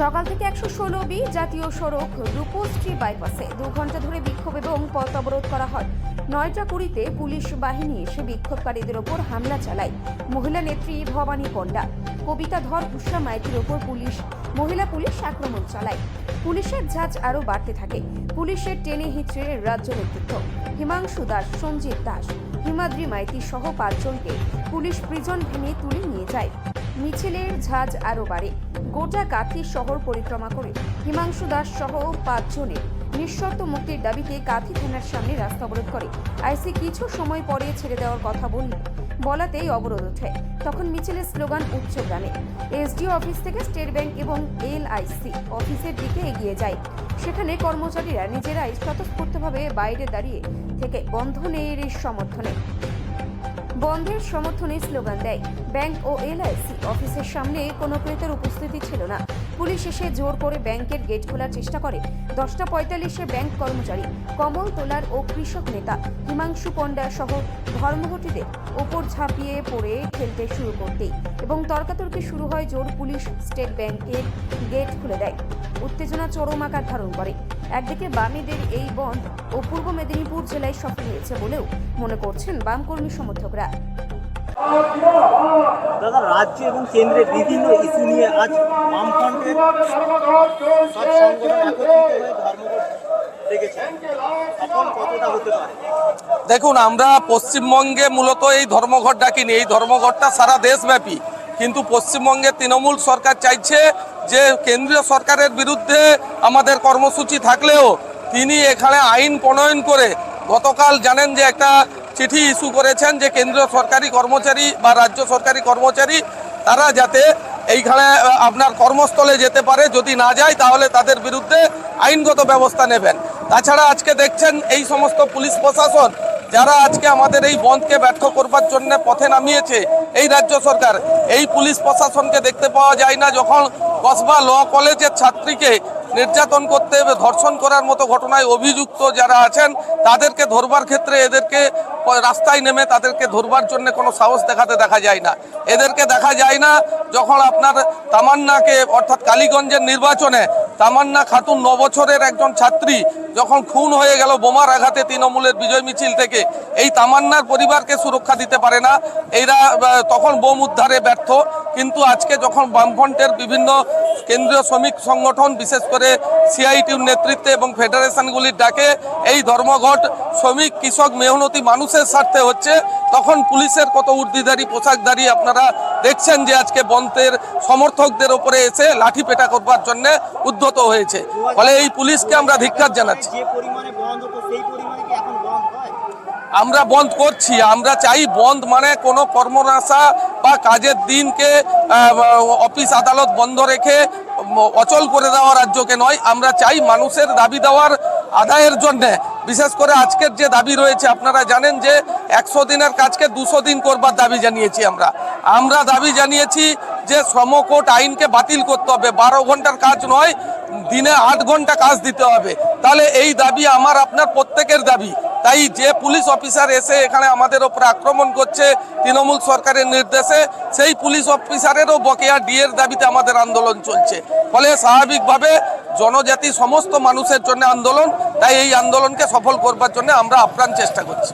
সকাল থেকে একশো ষোলো বি জাতীয় সড়ক রূপশ্রী বাইপাসে দু ঘণ্টা ধরে বিক্ষোভ এবং পথ অবরোধ করা হয়। নয়টা কুড়িতে পুলিশ বাহিনী এসে বিক্ষোভকারীদের ওপর হামলা চালায়। মহিলা নেত্রী ভবানী পণ্ডা, কবিতা ধর, উষা মাইতির ওপর পুলিশ, মহিলা পুলিশ আক্রমণ চালায়। পুলিশের ঝাঁজ আরও বাড়তে থাকে। পুলিশের টেনে হিচড়ে রাজ্য নেতৃত্ব। হিমাংশু দাস সঞ্জিত দাস, হিমাদ্রি মাইতি সহ পাঁচজনকে পুলিশ প্রিজন ভেঙে তুলে নিয়ে যায়। মিছিলের ঝাঁজ আরও বাড়ে। গোটা কাথি শহর পরিক্রমা করে। হিমাংশু দাস সহ পাঁচজনের নিঃশর্ত মুক্তির দাবিতে কাথি থানার সামনে রাস্তা অবরোধ করে। আইসি কিছু সময় পরে ছেড়ে দেওয়ার কথা বলল বলাতেই অবরোধ ওঠে। তখন মিছিলের স্লোগান উচ্চগ্রামে এসডিও অফিস থেকে স্টেট ব্যাংক এবং এলআইসি অফিসের দিকে এগিয়ে যায়। সেখানে কর্মচারীরা নিজেরাই স্বতঃস্ফূর্তভাবে বাইরে দাঁড়িয়ে থেকে বন্ধনের সমর্থনে বন্ধের সমর্থনে স্লোগান দেয়। ব্যাংক ও এলআইসি অফিসের সামনে কোনো ক্রেতার উপস্থিতি ছিল না। পুলিশ এসে জোর করে ব্যাংকের গেট খোলার চেষ্টা করে। দশটা পঁয়তাল্লিশে ব্যাংক কর্মচারী, কমল তোলার ও কৃষক নেতা হিমাংশু পণ্ডা সহ ধর্মঘটীদের ওপর ঝাঁপিয়ে পড়ে খেলতে শুরু করতেই এবং তর্কাতর্কি শুরু হয় জোর পুলিশ স্টেট ব্যাংকের গেট খুলে দেয়। উত্তেজনা চরম আকার ধারণ করে। একদিকে বামেদের এই বন্ধ ও পূর্ব মেদিনীপুর জেলায় সফল হয়েছে বলেও মনে করছেন বামকর্মী সমর্থকরা। দাদা, রাজ্য এবং কেন্দ্রের বিভিন্ন ইস্যু নিয়ে আজ বামফ্রন্টের দেখুন, আমরা পশ্চিমবঙ্গে মূলত এই ধর্মঘট ডাকিনি। এই ধর্মঘটটা সারা দেশব্যাপী। কিন্তু পশ্চিমবঙ্গে তৃণমূল সরকার চাইছে যে কেন্দ্রীয় সরকারের বিরুদ্ধে আমাদের কর্মসূচি থাকলেও তিনি এখানে আইন প্রণয়ন করে গতকাল জানেন যে একটা চিঠি ইস্যু করেছেন যে কেন্দ্রীয় সরকারি কর্মচারী বা রাজ্য সরকারি কর্মচারী, তারা যাতে এইখানে আপনার কর্মস্থলে যেতে পারে, যদি না যায় তাহলে তাদের বিরুদ্ধে আইনগত ব্যবস্থা নেবেন। তাছাড়া আজকে দেখছেন এই সমস্ত পুলিশ প্রশাসন, যারা আজকে আমাদের এই বন্ধকে ব্যর্থ করবার জন্য পথে নামিয়েছে, এই রাজ্য সরকার। এই পুলিশ প্রশাসনকে দেখতে পাওয়া যায় না যখন কসবা ল কলেজের ছাত্রীকে নির্যাতন করতে ধর্ষণ করার মতো ঘটনায় অভিযুক্ত যারা আছেন, তাদেরকে ধরবার ক্ষেত্রে এদেরকে রাস্তায় নেমে তাদেরকে ধরবার জন্য কোনো সাহস দেখাতে দেখা যায় না। এদেরকে দেখা যায় না যখন আপনার তামান্নাকে, অর্থাৎ কালীগঞ্জের নির্বাচনে তামান্না খাতুন ন বছরের একজন ছাত্রী যখন খুন হয়ে গেল বোমার আঘাতে তৃণমূলের বিজয় মিছিল থেকে, এই তামান্নার পরিবারকে সুরক্ষা দিতে পারে না। এরা তখন বোম উদ্ধারে ব্যর্থ। কিন্তু আজকে যখন বামফ্রন্টের বিভিন্ন কেন্দ্রীয় শ্রমিক সংগঠন, বিশেষ করে সিআইটির নেতৃত্বে এবং ফেডারেশনগুলির ডাকে, এই ধর্মঘট শ্রমিক, কৃষক, মেহনতি মানুষের স্বার্থে হচ্ছে। তখন পুলিশের কত উর্দিধারী পোশাকধারী আপনারা দেখছেন যে আজকে বন্ধের সমর্থকদের ওপরে এসে লাঠি পেটা করবার জন্য উদ্ধত হয়েছে। ফলে এই পুলিশকে আমরা ধিক্কার জানাচ্ছি। আমরা বন্ধ করছি আমরা চাই বন্ধ মানে কোনো কর্মনাশা বা কাজের দিনকে অফিস আদালত বন্ধ রেখে অচল করে দেওয়া রাজ্যকে নয় আমরা চাই মানুষের দাবি দেওয়ার আদায়ের জন্য। বিশেষ করে আজকের যে দাবি রয়েছে, আপনারা জানেন যে একশো দিনের কাজকে দুশো দিন করবার দাবি জানিয়েছি আমরা। আমরা দাবি জানিয়েছি যে শ্রমকোট আইনকে বাতিল করতে হবে, বারো ঘণ্টার কাজ নয়, দিনে আট ঘণ্টা কাজ দিতে হবে। তাহলে এই দাবি আমার, আপনার প্রত্যেকের দাবি। তাই যে পুলিশ অফিসার এসে এখানে আমাদের ওপর আক্রমণ করছে তৃণমূল সরকারের নির্দেশে, সেই পুলিশ অফিসারেরও বকেয়া ডিএর দাবিতে আমাদের আন্দোলন চলছে। ফলে স্বাভাবিকভাবে জনজাতি সমস্ত মানুষের জন্য আন্দোলন, তাই এই আন্দোলনকে সফল করবার জন্য আমরা আপ্রাণ চেষ্টা করছি।